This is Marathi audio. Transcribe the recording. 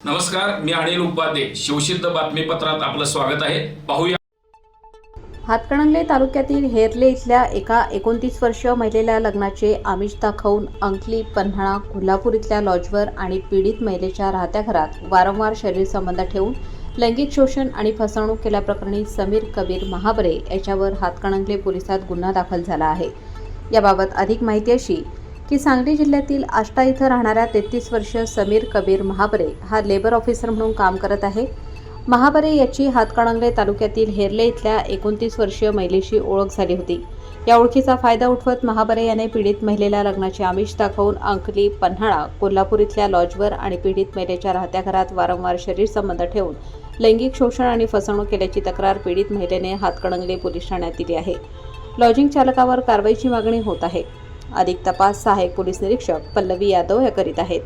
नमस्कार मी अनिल उपाध्ये. शिवसिद्ध बातमीपत्रात आपलं स्वागत आहे. पाहूया. हातकणंगले तालुक्यातील हेरले इथल्या एका एकोणतीस वर्षीय महिलेला लग्नाचे आमिष दाखवून अंकली पन्हाळा कोल्हापूर इथल्या लॉजवर आणि पीडित महिलेच्या राहत्या घरात वारंवार शरीर संबंध ठेवून लैंगिक शोषण आणि फसवणूक केल्याप्रकरणी समीर कबीर महाबरे याच्यावर हातकणंगले पोलिसात गुन्हा दाखल झाला आहे. याबाबत अधिक माहिती अशी की सांगली जिल्ह्यातील आष्टा इथं राहणाऱ्या तेहतीस वर्षीय समीर कबीर महाबरे हा लेबर ऑफिसर म्हणून काम करत आहे. महाबरे याची हातकणंगले तालुक्यातील हेरले इथल्या एकोणतीस वर्षीय महिलेशी ओळख झाली होती. या ओळखीचा फायदा उठवत महाबरे याने पीडित महिलेला लग्नाचे आमिष दाखवून अंकली पन्हाळा कोल्हापूर इथल्या लॉजवर आणि पीडित महिलेच्या राहत्या घरात वारंवार शरीर संबंध ठेवून लैंगिक शोषण आणि फसवणूक केल्याची तक्रार पीडित महिलेने हातकणंगले पोलीस ठाण्यात दिली आहे. लॉजिंग चालकावर कारवाईची मागणी होत आहे. अधिक तपास सहाय्यक पोलीस निरीक्षक पल्लवी यादव या करीत आहेत.